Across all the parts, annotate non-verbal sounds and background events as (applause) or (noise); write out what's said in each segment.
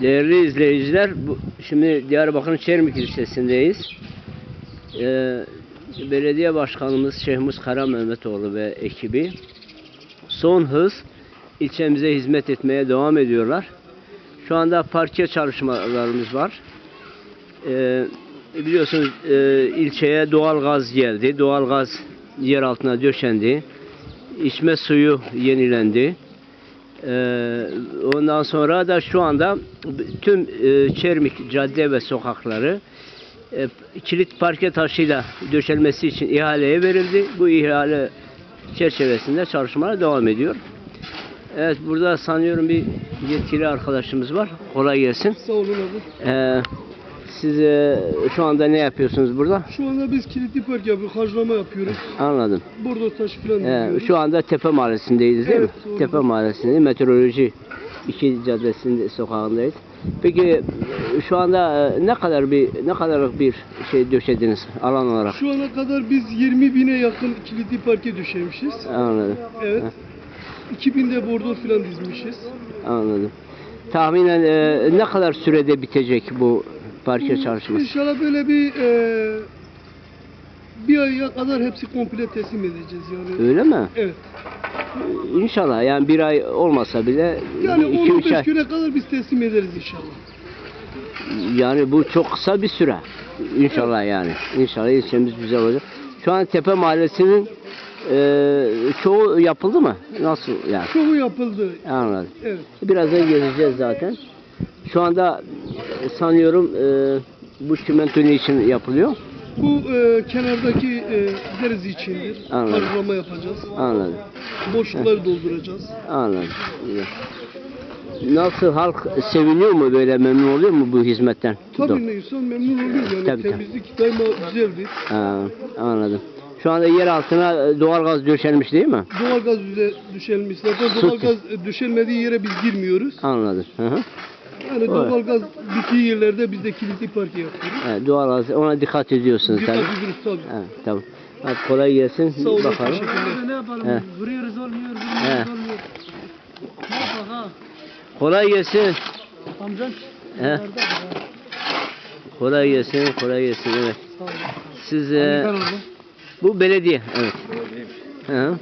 Değerli izleyiciler, bu, şimdi Diyarbakır'ın Çermik ilçesindeyiz. Ee, belediye başkanımız Şehmus Kara Mehmetoğlu ve ekibi son hız ilçemize hizmet etmeye devam ediyorlar. Şu anda parke çalışmalarımız var. Ee, biliyorsunuz e, ilçeye doğal gaz geldi. Doğal gaz yer altına döşendi. İçme suyu yenilendi. Ee, ondan sonra da şu anda tüm e, Çermik cadde ve sokakları e, kilit parke taşıyla döşelmesi için ihaleye verildi. Bu ihale çerçevesinde çalışmalar devam ediyor. Evet burada sanıyorum bir yetkili arkadaşımız var. Kolay gelsin. Sağ olun abi. Ee, siz e, şu anda ne yapıyorsunuz burada? Şu anda biz kilitli park yapıyoruz, harclama yapıyoruz. Anladım. Bordo taş falan yapıyoruz. şu anda Tepe Mahallesi'ndeyiz değil Evet, mi? doğru. Tepe Mahallesi'nde meteoroloji iki caddesinde sokağındayız. Peki e, şu anda e, ne kadar bir ne kadarlık bir şey döşediniz alan olarak? Şu ana kadar biz 20 bine yakın kilitli parke düşürmüşüz. Anladım. Evet. 2000 de bordo falan dizmişiz. Anladım. Tahminen e, ne kadar sürede bitecek bu parke çalışması? İnşallah böyle bir e, bir aya kadar hepsi komple teslim edeceğiz yani. Öyle mi? Evet. İnşallah yani bir ay olmasa bile Yani iki üç 10-15 ay. güne kadar biz teslim ederiz inşallah. Yani bu çok kısa bir süre. İnşallah yani. İnşallah ilçemiz güzel olacak. Şu an Tepe Mahallesi'nin e, çoğu yapıldı mı? Nasıl yani? Çoğu yapıldı. Anladım. Evet. Birazdan gezeceğiz zaten. Şu anda e, sanıyorum e, bu çimento ne için yapılıyor? Bu e, kenardaki e, deriz içindir. Anladım. Yapacağız. Anladım. Boşlukları dolduracağız. Anladım. Güzel. Nasıl halk seviniyor mu böyle memnun oluyor mu bu hizmetten? Tabii insan memnun oluyor yani. Tabii, tabii. Temizlik daima güzeldir. Ha, anladım. Şu anda yer altına e, doğalgaz döşenmiş değil mi? Doğalgaz bize düşelmiş. Zaten doğalgaz e, düşelmediği yere biz girmiyoruz. Anladım. Hı hı. Yani doğalgaz bittiği yerlerde biz de kilitli parke yapıyoruz. Evet, doğalgaz ona dikkat ediyorsunuz Dikkat tabii. ediyoruz tabii. Evet, tamam. Hadi kolay gelsin. Sağ olun, Bakalım. Ne yapalım? He. Vuruyoruz olmuyor, He. vuruyoruz olmuyor. Ne yapak ha? Kolay gelsin. Amcan. He. Kolay gelsin. Kolay gelsin. Evet. Sağ olun. Siz e, bu belediye. Evet. Hı.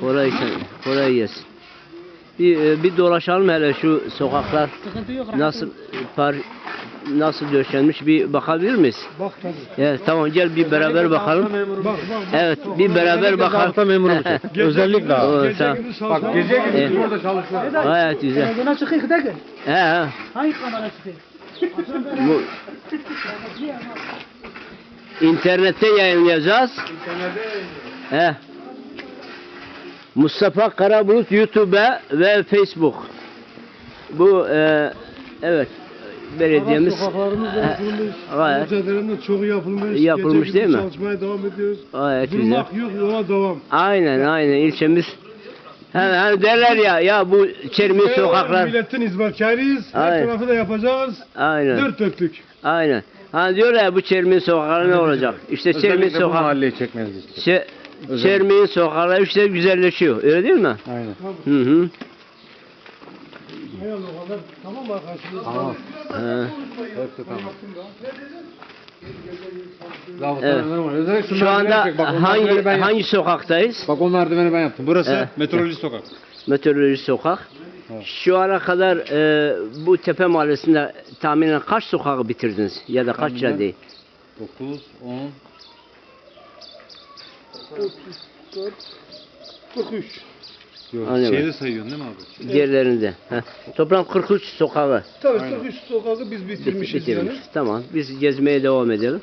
Kolay gelsin. Kolay gelsin. Bir, e, bir dolaşalım hele şu sokaklar Sıkıntı yok. nasıl par nasıl döşenmiş bir bakabilir miyiz? Bak tabii. Evet tamam gel bir beraber bakalım. Bak bak. Evet bir beraber bakalım. memuru (laughs) Özellikle abi. O, tamam. Bak gece Evet. gündüz burada çalışıyor. Gayet güzel. Televizyona çıkıyor da gel. He, he. Hangi kamera çıkıyor? Bu internette yayınlayacağız. He. Mustafa Karabulut YouTube ve Facebook. Bu e, evet belediyemiz gayet Caddelerinde çoğu yapılmış. Yapılmış Gece değil mi? Çalışmaya devam ediyoruz. gayet güzel. Durmak yok yola devam. Aynen aynen ilçemiz. Hani, hani derler ya ya bu Çermi sokaklar. Milletin hizmetkarıyız. Her Aynen. tarafı da yapacağız. Aynen. Dört dörtlük. Aynen. Hani diyorlar ya bu Çermi sokakları ne olacak? İşte Çermi Özellikle bu sokak mahalleyi çekmenizi istiyorum. Çe, Çermi'nin sokakları işte güzelleşiyor. Öyle değil mi? Aynen. Hı hı. Tamam arkadaşlar? Tamam. He. Hepsi tamam. Zabıta Evet. Özellikle şu, anda. Bak, hangi ben hangi sokaktayız? Bak o merdiveni ben yaptım. Burası Evet. meteoroloji sokak. Meteoroloji sokak. Evet. Şu ana kadar e, bu Tepe Mahallesi'nde tahminen kaç sokağı bitirdiniz? Ya da kaç Tahminen- caddeyi? 9, 10, 34, 43. Yok, Anladım. şeyde sayıyorsun değil mi abi? Diğerlerinde. Heh. Toplam 43 sokağı Tabii Aynen. 43 sokağı biz bitirmişiz yani. bitirmiş. Tamam. Biz gezmeye devam edelim.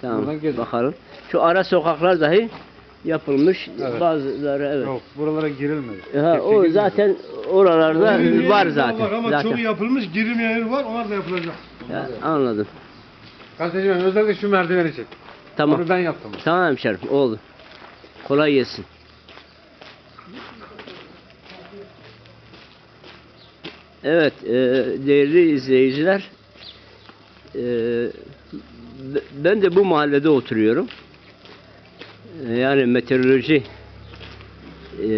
Tamam. Bakalım. Şu ara sokaklar dahi yapılmış. Evet. Bazıları evet. Yok buralara girilmedi. Ha, Hepsi o girilmedi. zaten oralarda Girilmeyen var zaten. Var ama zaten. çoğu yapılmış, girilmeyen yer var. Onlar da yapılacak. Ya, anladım. Gazeteci ben özellikle şu merdiveni çek. Tamam. Onu ben yaptım. Tamam hemşerim. Oldu. Kolay gelsin. Evet, e, değerli izleyiciler, e, ben de bu mahallede oturuyorum. E, Yani meteoroloji e,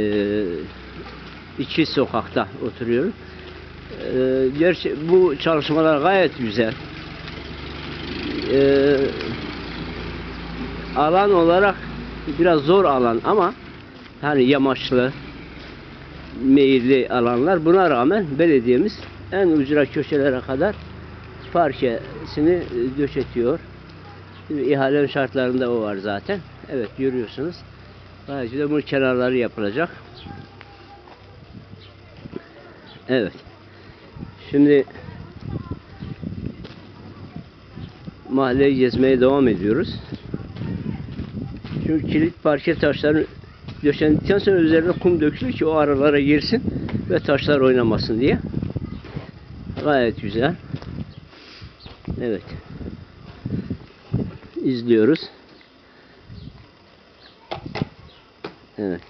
iki sokakta oturuyorum. Ee, gerçi bu çalışmalar gayet güzel. Ee, alan olarak biraz zor alan ama hani yamaçlı meyilli alanlar buna rağmen belediyemiz en ucra köşelere kadar parkesini döşetiyor. Şimdi şartlarında o var zaten. Evet görüyorsunuz. Ayrıca da bunun kenarları yapılacak. Evet. Şimdi mahalleyi gezmeye devam ediyoruz. Şu kilit parke taşları döşendikten sonra üzerine kum dökülür ki o aralara girsin ve taşlar oynamasın diye. Gayet güzel. Evet. İzliyoruz. Evet.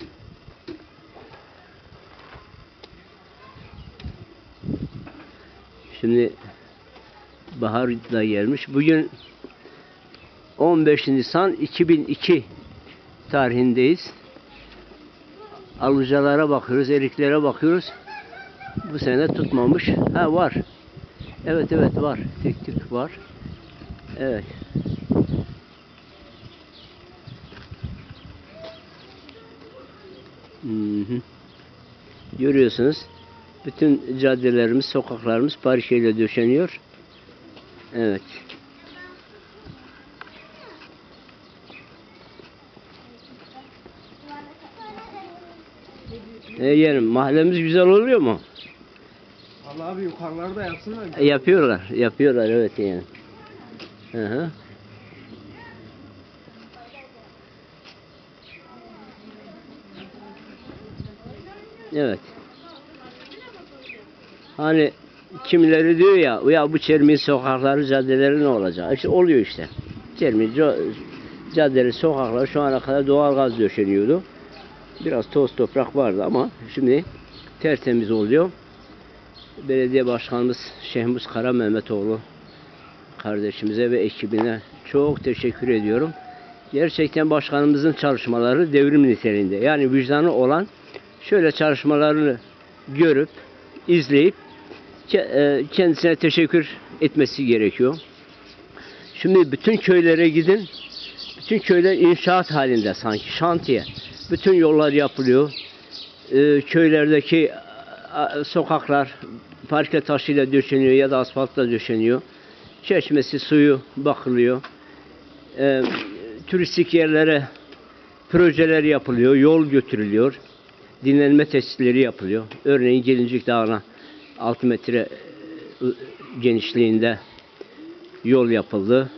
Şimdi bahar da gelmiş. Bugün 15 Nisan 2002 tarihindeyiz. Alucalara bakıyoruz, eriklere bakıyoruz. Bu sene tutmamış. Ha var. Evet evet var. Tek tük var. Evet. Hı hı. Görüyorsunuz. Bütün caddelerimiz, sokaklarımız parkeyle döşeniyor. Evet. E yerim. Mahallemiz güzel oluyor mu? Allah abi yukarılarda yapsınlar. E, yapıyorlar. Yapıyorlar evet yani. Hı hı. Evet. Hani kimileri diyor ya, ya bu Çermin sokakları, caddeleri ne olacak? İşte oluyor işte. Çermin co- caddeleri, sokakları şu ana kadar doğal gaz döşeniyordu. Biraz toz toprak vardı ama şimdi tertemiz oluyor. Belediye Başkanımız Şehmus Kara Mehmetoğlu kardeşimize ve ekibine çok teşekkür ediyorum. Gerçekten başkanımızın çalışmaları devrim niteliğinde. Yani vicdanı olan şöyle çalışmalarını görüp, izleyip e, kendisine teşekkür etmesi gerekiyor. Şimdi bütün köylere gidin. Bütün köyler inşaat halinde sanki şantiye. Bütün yollar yapılıyor. Ee, köylerdeki sokaklar parke taşıyla döşeniyor ya da asfaltla döşeniyor. Çeşmesi suyu bakılıyor. Ee, turistik yerlere projeler yapılıyor, yol götürülüyor. Dinlenme tesisleri yapılıyor. Örneğin Gelincik Dağı'na 6 metre genişliğinde yol yapıldı.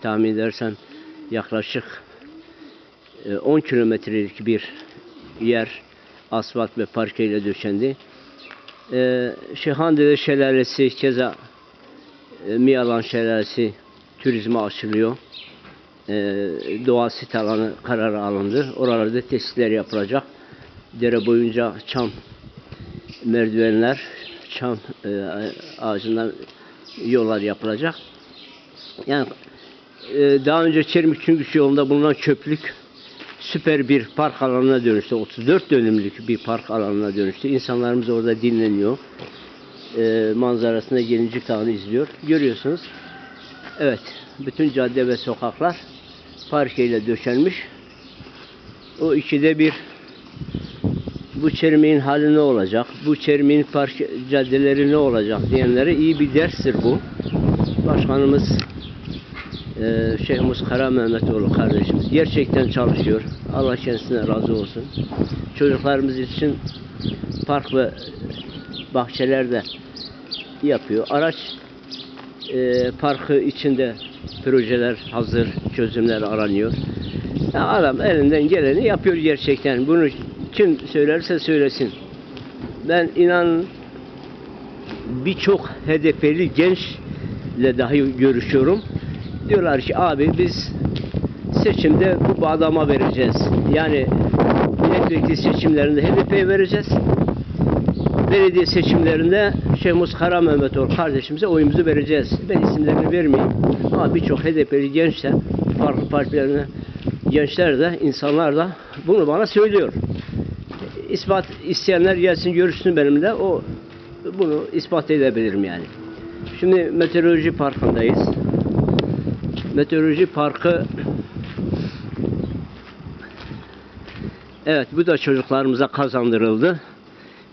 Tahmin edersen yaklaşık 10 kilometrelik bir yer asfalt ve parkeyle döşendi. E, Şehandede Şelalesi, keza e, Miyalan Şelalesi turizme açılıyor. E, doğa sit alanı kararı alındı. Oralarda tesisler yapılacak. Dere boyunca çam merdivenler, çam e, ağacından yollar yapılacak. Yani e, daha önce Çermik Çüngüç yolunda bulunan çöplük süper bir park alanına dönüştü. 34 dönümlük bir park alanına dönüştü. İnsanlarımız orada dinleniyor. E, manzarasında Gelincik Dağı'nı izliyor. Görüyorsunuz. Evet. Bütün cadde ve sokaklar parkeyle döşenmiş. O ikide bir bu çermeğin hali ne olacak? Bu çermeğin park caddeleri ne olacak diyenlere iyi bir derstir bu. Başkanımız e, Şeyh Muskara Mehmetoğlu kardeşimiz gerçekten çalışıyor. Allah kendisine razı olsun. Çocuklarımız için park ve bahçeler de yapıyor. Araç e, parkı içinde projeler hazır, çözümler aranıyor. Ya adam elinden geleni yapıyor gerçekten. Bunu kim söylerse söylesin. Ben inan birçok HDP'li gençle dahi görüşüyorum. Diyorlar ki abi biz seçimde bu adama vereceğiz. Yani milletvekili seçimlerinde HDP'ye vereceğiz. Belediye seçimlerinde Şehmus Kara Mehmetoğlu kardeşimize oyumuzu vereceğiz. Ben isimlerini vermeyeyim. Ama birçok HDP'li gençler, farklı partilerine gençler de, insanlar da bunu bana söylüyor. ispat isteyenler gelsin görüşsün benimle. O bunu ispat edebilirim yani. Şimdi meteoroloji parkındayız. Meteoroloji parkı Evet bu da çocuklarımıza kazandırıldı.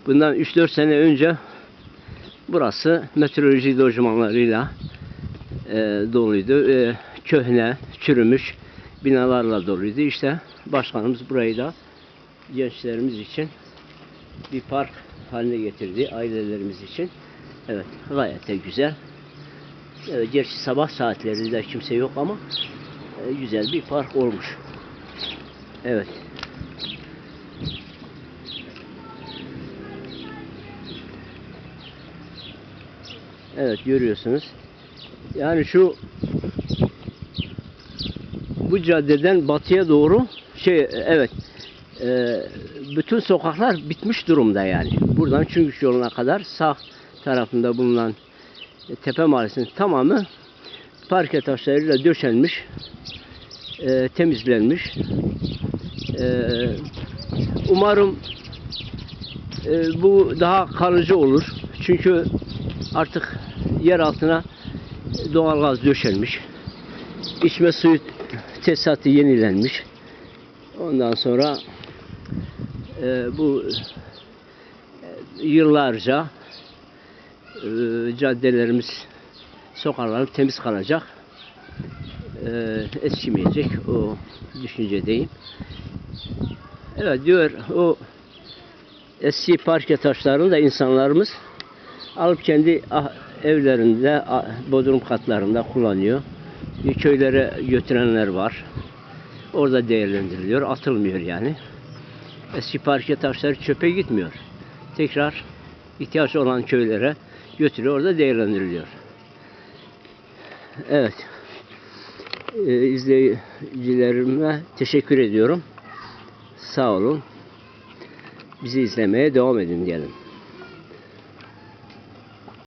Bundan 3-4 sene önce burası meteoroloji lojmanlarıyla e, doluydu. E, köhne, çürümüş binalarla doluydu. İşte başkanımız burayı da gençlerimiz için bir park haline getirdi. Ailelerimiz için. Evet gayet de güzel. Evet, gerçi sabah saatlerinde kimse yok ama e, güzel bir park olmuş. Evet. Evet görüyorsunuz. Yani şu bu caddeden batıya doğru şey evet e, bütün sokaklar bitmiş durumda yani. Buradan Çüngüş yoluna kadar sağ tarafında bulunan e, Tepe Mahallesi'nin tamamı parke taşlarıyla döşenmiş, e, temizlenmiş. E, umarım e, bu daha kalıcı olur. Çünkü artık yer altına doğalgaz döşenmiş. İçme suyu tesisatı yenilenmiş. Ondan sonra e, bu e, yıllarca e, caddelerimiz, sokaklarımız temiz kalacak. E, eskimeyecek o düşüncedeyim. Evet diyor o eski parke taşlarını da insanlarımız alıp kendi ah- evlerinde, ah- bodrum katlarında kullanıyor. Bir Köylere götürenler var. Orada değerlendiriliyor, atılmıyor yani. Eski parke taşları çöpe gitmiyor. Tekrar ihtiyaç olan köylere götürüyor, orada değerlendiriliyor. Evet. Ee, izleyicilerime teşekkür ediyorum. Sağ olun. Bizi izlemeye devam edin diyelim.